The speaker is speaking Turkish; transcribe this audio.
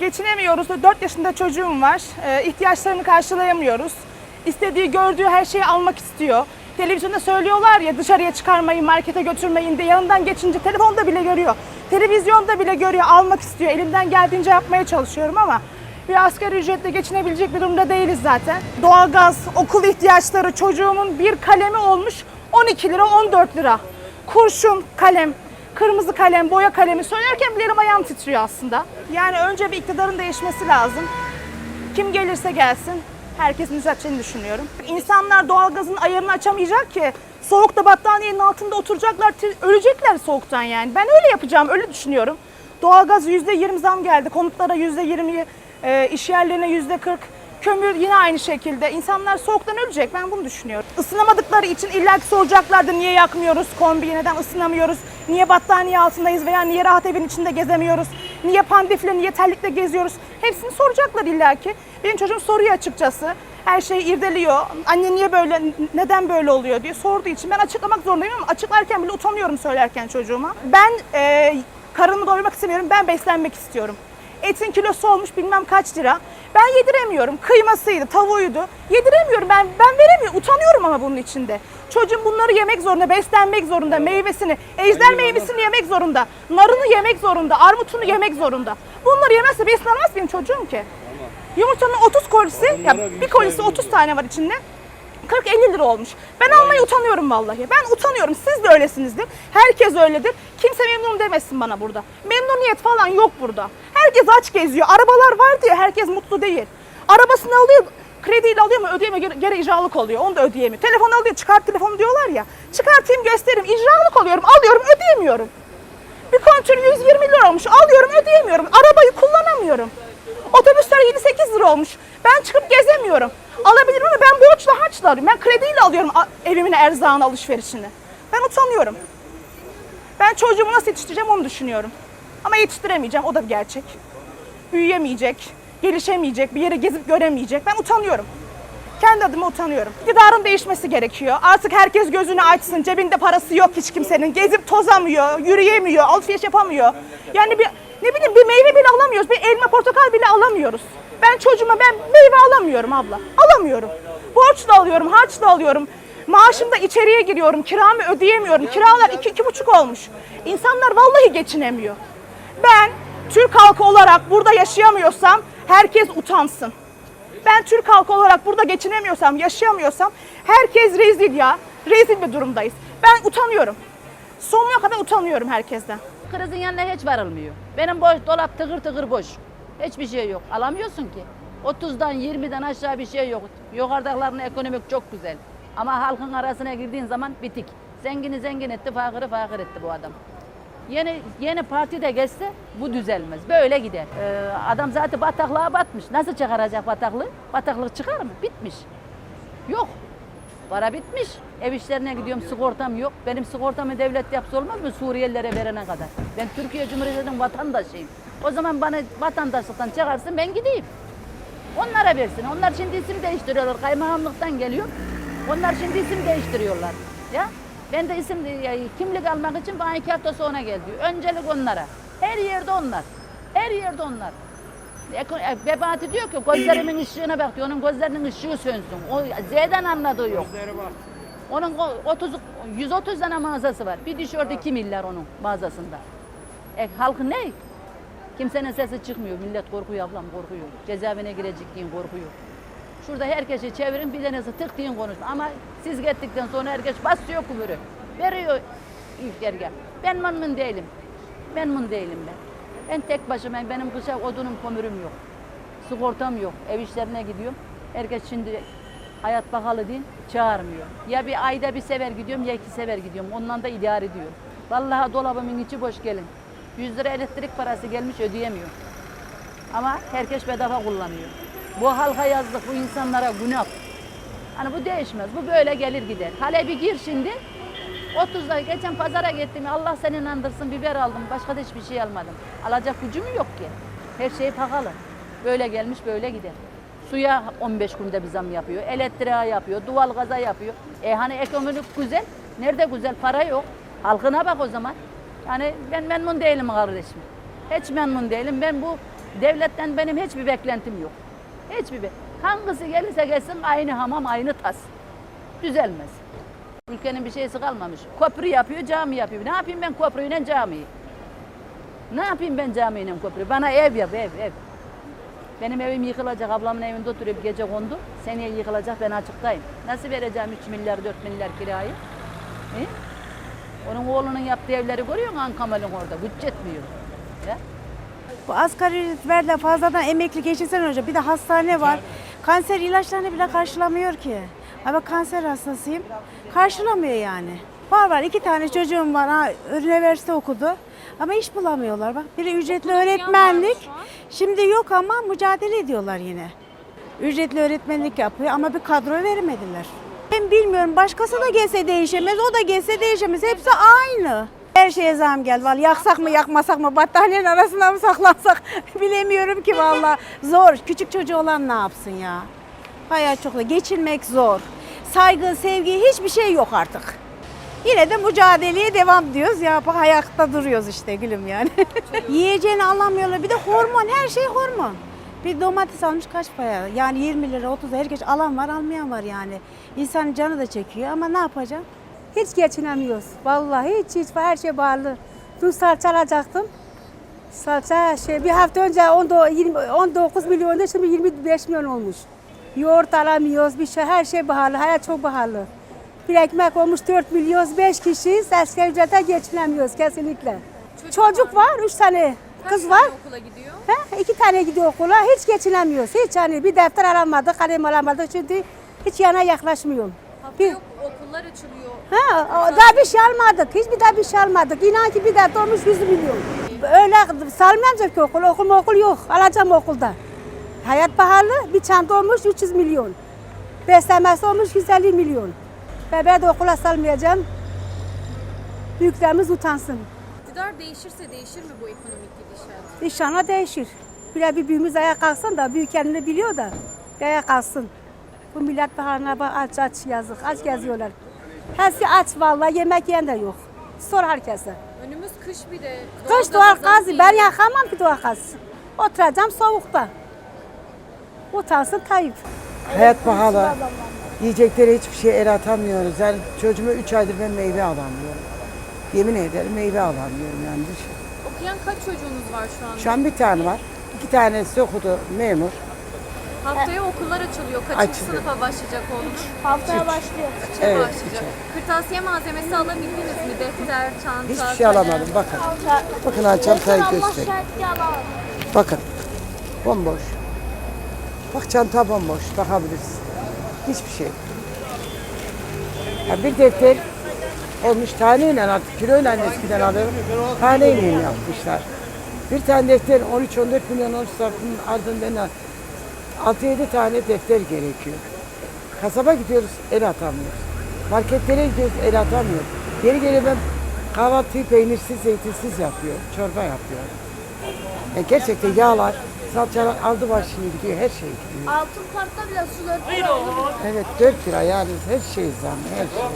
Geçinemiyoruz. 4 yaşında çocuğum var. Ee, karşılayamıyoruz. İstediği, gördüğü her şeyi almak istiyor. Televizyonda söylüyorlar ya dışarıya çıkarmayın, markete götürmeyin diye. Yanından geçince telefonda bile görüyor. Televizyonda bile görüyor, almak istiyor. Elimden geldiğince yapmaya çalışıyorum ama bir asgari ücretle geçinebilecek bir durumda değiliz zaten. Doğalgaz, okul ihtiyaçları çocuğumun bir kalemi olmuş 12 lira 14 lira. Kurşun, kalem, kırmızı kalem, boya kalemi söylerken bile elim ayağım titriyor aslında. Yani önce bir iktidarın değişmesi lazım. Kim gelirse gelsin herkesin düzelteceğini düşünüyorum. İnsanlar doğalgazın ayarını açamayacak ki. Soğukta battaniyenin altında oturacaklar, ölecekler soğuktan yani. Ben öyle yapacağım, öyle düşünüyorum. Doğalgaz %20 zam geldi, konutlara %20, e, iş yerlerine %40, kömür yine aynı şekilde. İnsanlar soğuktan ölecek, ben bunu düşünüyorum. Isınamadıkları için illa ki soracaklardı niye yakmıyoruz kombiyi, neden ısınamıyoruz, niye battaniye altındayız veya niye rahat evin içinde gezemiyoruz, niye pandifle, niye terlikle geziyoruz. Hepsini soracaklar illaki. Benim çocuğum soruyor açıkçası. Her şeyi irdeliyor. Anne niye böyle, neden böyle oluyor diye sorduğu için ben açıklamak zorundayım ama açıklarken bile utanıyorum söylerken çocuğuma. Ben e, karnımı doyurmak istemiyorum, ben beslenmek istiyorum. Etin kilosu olmuş bilmem kaç lira. Ben yediremiyorum. Kıymasıydı, tavuğuydu. Yediremiyorum ben. Ben veremiyorum. Utanıyorum ama bunun içinde. Çocuğum bunları yemek zorunda, beslenmek zorunda, meyvesini, ejder meyvesini yemek zorunda, narını yemek zorunda, armutunu yemek zorunda. Bunları yemezse beslenmez benim çocuğum ki. Yumurtanın 30 kolisi, ya bir kolisi 30 tane var içinde. 40-50 lira olmuş. Ben almaya utanıyorum vallahi. Ben utanıyorum. Siz de öylesinizdir. Herkes öyledir. Kimse memnun demesin bana burada. Memnuniyet falan yok burada. Herkes aç geziyor. Arabalar var diye herkes mutlu değil. Arabasını alıyor, krediyle alıyor mu ödeyemiyor, geri, icralık oluyor. Onu da ödeyemiyor. Telefon alıyor, çıkart telefonu diyorlar ya. Çıkartayım göstereyim, icralık oluyorum, alıyorum, ödeyemiyorum. Bir kontür 120 lira olmuş, alıyorum, ödeyemiyorum. Arabayı kullanamıyorum. Otobüsler 7-8 lira olmuş. Ben çıkıp gezemiyorum. Alabilirim ama ben borçla harçla alıyorum. Ben krediyle alıyorum evimin erzağını, alışverişini. Ben utanıyorum. Ben çocuğumu nasıl yetiştireceğim onu düşünüyorum. Ama yetiştiremeyeceğim, o da bir gerçek. Büyüyemeyecek, gelişemeyecek, bir yere gezip göremeyecek. Ben utanıyorum. Kendi adıma utanıyorum. İktidarın değişmesi gerekiyor. Artık herkes gözünü açsın. Cebinde parası yok hiç kimsenin. Gezip tozamıyor, yürüyemiyor, alışveriş yapamıyor. Yani bir ne bileyim bir meyve bile alamıyoruz. Bir elma, portakal bile alamıyoruz. Ben çocuğuma ben meyve alamıyorum abla. Alamıyorum. Borçla alıyorum, harçla alıyorum. Maaşımda içeriye giriyorum, kiramı ödeyemiyorum. Kiralar iki, iki buçuk olmuş. İnsanlar vallahi geçinemiyor. Ben Türk halkı olarak burada yaşayamıyorsam herkes utansın. Ben Türk halkı olarak burada geçinemiyorsam, yaşayamıyorsam herkes rezil ya. Rezil bir durumdayız. Ben utanıyorum. Sonuna kadar utanıyorum herkesten. Krizin yanına hiç varılmıyor. Benim boş dolap tıkır tıkır boş. Hiçbir şey yok. Alamıyorsun ki. 30'dan 20'den aşağı bir şey yok. Yukarıdakilerin ekonomik çok güzel. Ama halkın arasına girdiğin zaman bitik. Zengini zengin etti, fakiri fakir etti bu adam. Yeni yeni parti de geçse bu düzelmez. Böyle gider. Ee, adam zaten bataklığa batmış. Nasıl çıkaracak bataklığı? Bataklık çıkar mı? Bitmiş. Yok. Para bitmiş. Ev işlerine gidiyorum sigortam yok. Benim sigortamı devlet yapsa olmaz mı Suriyelilere verene kadar? Ben Türkiye Cumhuriyeti'nin vatandaşıyım. O zaman bana vatandaşlıktan çıkarsın ben gideyim. Onlara versin. Onlar şimdi isim değiştiriyorlar. Kaymakamlıktan geliyor. Onlar şimdi isim değiştiriyorlar. Ya ben de isim ya, kimlik almak için bana iki hafta sonra geldi. Öncelik onlara. Her yerde onlar. Her yerde onlar. Eko- e, Vebati diyor ki gözlerimin ışığına bak diyor. Onun gözlerinin ışığı sönsün. O Z'den anladığı yok. Onun o- 30 130 tane mağazası var. Bir tişört 2 milyar onun mağazasında. E, halkı ne? Kimsenin sesi çıkmıyor. Millet korkuyor ablam korkuyor. Cezaevine girecek diye korkuyor. Şurada herkesi çevirin bir tanesi tık diye konuşma. Ama siz gittikten sonra herkes basıyor kumuru. Veriyor yüklerge. Ben memnun değilim. Memnun değilim ben. Ben tek başımayım. Benim kışa odunum kömürüm yok. Sigortam yok. Ev işlerine gidiyorum. Herkes şimdi hayat pahalı değil, çağırmıyor. Ya bir ayda bir sefer gidiyorum ya iki sefer gidiyorum. Ondan da idare ediyorum. Vallahi dolabımın içi boş gelin. 100 lira elektrik parası gelmiş ödeyemiyor. Ama herkes bedava kullanıyor. Bu halka yazdık, bu insanlara günah. Hani bu değişmez. Bu böyle gelir gider. Hale bir gir şimdi. 30 lira geçen pazara gittim. Allah seni inandırsın biber aldım. Başka da hiçbir şey almadım. Alacak gücüm yok ki. Her şey pahalı. Böyle gelmiş böyle gider. Suya 15 günde bir zam yapıyor, elektriğe yapıyor, doğal gaza yapıyor. E hani ekonomik güzel, nerede güzel para yok. Halkına bak o zaman. Yani ben memnun değilim kardeşim. Hiç memnun değilim. Ben bu devletten benim hiçbir beklentim yok. Hiçbir be. Hangisi gelirse gelsin aynı hamam aynı tas. Düzelmez. Ülkenin bir şeysi kalmamış. Köprü yapıyor, cami yapıyor. Ne yapayım ben köprüyle camiyi? Ne yapayım ben camiyle köprü? Bana ev yap, ev, ev. Benim evim yıkılacak, ablamın evinde oturuyor gece kondu. Seneye yıkılacak, ben açıktayım. Nasıl vereceğim 3 milyar, 4 milyar kirayı? He? Onun oğlunun yaptığı evleri görüyor musun Ankamal'ın orada? Güç etmiyor. Ya. Bu asgari ücret verdiler fazladan emekli geçirsen önce bir de hastane var. Kanser ilaçlarını bile karşılamıyor ki. Ama kanser hastasıyım. Karşılamıyor yani. Var var iki tane çocuğum var. Ha, üniversite okudu. Ama iş bulamıyorlar. Bak biri ücretli öğretmenlik. Şimdi yok ama mücadele ediyorlar yine. Ücretli öğretmenlik yapıyor ama bir kadro veremediler. Ben bilmiyorum başkası da gelse değişemez, o da gelse değişemez. Hepsi aynı. Her şeye zam geldi. Vallahi yaksak mı yakmasak mı battaniyenin arasında mı saklansak bilemiyorum ki vallahi. Zor. Küçük çocuğu olan ne yapsın ya? Hayat çok zor. Geçinmek zor. Saygı, sevgi hiçbir şey yok artık. Yine de mücadeleye devam diyoruz. Ya bak ayakta duruyoruz işte gülüm yani. Yiyeceğini alamıyorlar. Bir de hormon, her şey hormon. Bir domates almış kaç para? Yani 20 lira, 30 lira. Herkes alan var, almayan var yani. İnsanın canı da çekiyor ama ne yapacağım? Hiç geçinemiyoruz. Vallahi hiç hiç her şey bağlı. Dün salça alacaktım. Salça şey bir hafta önce 19, 20, 19 milyondu şimdi 25 milyon olmuş. Yoğurt alamıyoruz bir şey her şey pahalı. Hayat çok pahalı. Bir ekmek olmuş 4 milyon 5 kişiyiz. Asgari ücrete geçinemiyoruz kesinlikle. Çocuk, var 3 tane kız var. okula gidiyor? He, iki tane gidiyor okula hiç geçinemiyoruz. Hiç hani bir defter alamadık, kalem alamadık çünkü hiç yana yaklaşmıyorum. Bir- yok okullar açılıyor. Ha, o- daha bir şey almadık. Hiçbir daha bir şey almadık. İnan ki bir defter olmuş 100 milyon. Öyle salmayacak ki okul. Okul okul yok. Alacağım okulda. Hayat pahalı. Bir çanta olmuş 300 milyon. Beslemesi olmuş 150 milyon. Bebeği de okula salmayacağım. Büyüklerimiz utansın. İktidar değişirse değişir mi bu ekonomik gidişat? İnşallah değişir. Bile bir büyüğümüz ayağa kalksın da büyük kendini biliyor da bir ayağa kalksın. Bu millet baharına bak aç aç yazık. Aç geziyorlar. Hepsi aç vallahi yemek yiyen de yok. Sor herkese. Önümüz kış bir de. Kış doğal geliyor. Ben yakamam ki doğal gaz. Oturacağım soğukta. Utansın Tayyip. Hayat pahalı. Yiyeceklere hiçbir şey el atamıyoruz. Yani çocuğuma 3 aydır ben meyve alamıyorum. Yemin ederim meyve alamıyorum yani. şey. Okuyan kaç çocuğunuz var şu anda? Şu an bir tane var. İki tanesi okudu memur. Haftaya okullar açılıyor. Kaçıncı Açılıyor. sınıfa başlayacak oğlunuz? Haftaya başlıyor. Üçe Evet, başlayacak. Kırtasiye malzemesi alabildiniz mi? Defter, çanta, Hiçbir şey kalem. alamadım. Bakın. Bakın ha çantayı Allah göstereyim. şahit yalan. Bakın. Bomboş. Bak çanta bomboş. Bakabilirsin. Hiçbir şey. Ya bir defter olmuş taneyle artık kiloyla eskiden alırım. Taneyle yapmışlar. Bir tane defter 13-14 milyon 13 satının ardından 6-7 tane defter gerekiyor. Kasaba gidiyoruz el atamıyoruz. Marketlere gidiyoruz el atamıyoruz. Geri geliyor ben kahvaltıyı peynirsiz, zeytinsiz yapıyor. Çorba yapıyor. Ya gerçekten yağlar, salçalar aldı başını gidiyor, her şey gidiyor. Altın kartta bile su 4 lira oldu. Evet 4 lira yani her şey zam, her şey.